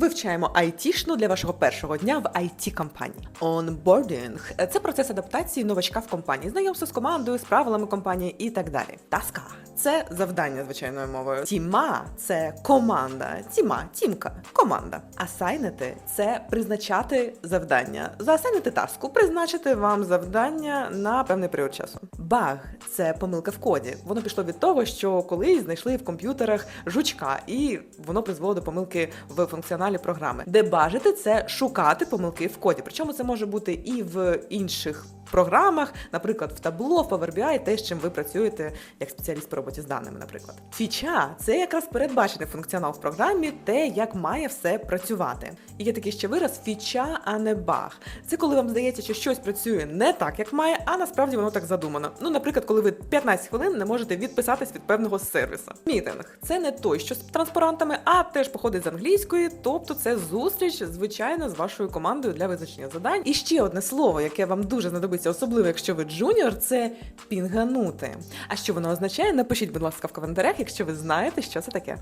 Вивчаємо айтішну для вашого першого дня в it компанії Онбордінг – це процес адаптації новачка в компанії, знайомство з командою, з правилами компанії і так далі. Таска це завдання звичайною мовою. Тіма це команда. Тіма, тімка, команда. Асайнити це призначати завдання. Заасайнити таску, призначити вам завдання на певний період часу. Баг це помилка в коді. Воно пішло від того, що колись знайшли в комп'ютерах жучка, і воно призвело до помилки в функціоналі програми. Дебажити це шукати помилки в коді. Причому це може бути і в інших програмах, наприклад, в табло, в Power BI, те, з чим ви працюєте як спеціаліст по роботі з даними, наприклад. Фіча це якраз передбачений функціонал в програмі, те, як має все працювати. І є такий ще вираз фіча, а не баг. Це коли вам здається, що щось працює не так, як має, а насправді воно так задумано. Ну, наприклад, коли ви 15 хвилин не можете відписатись від певного сервісу. Мітинг це не той, що з транспарантами, а теж походить з англійської, тобто це зустріч, звичайно, з вашою командою для визначення завдань. І ще одне слово, яке вам дуже знадобиться, особливо якщо ви джуніор, це пінганути. А що воно означає? Напишіть, будь ласка, в коментарях, якщо ви знаєте, що це таке.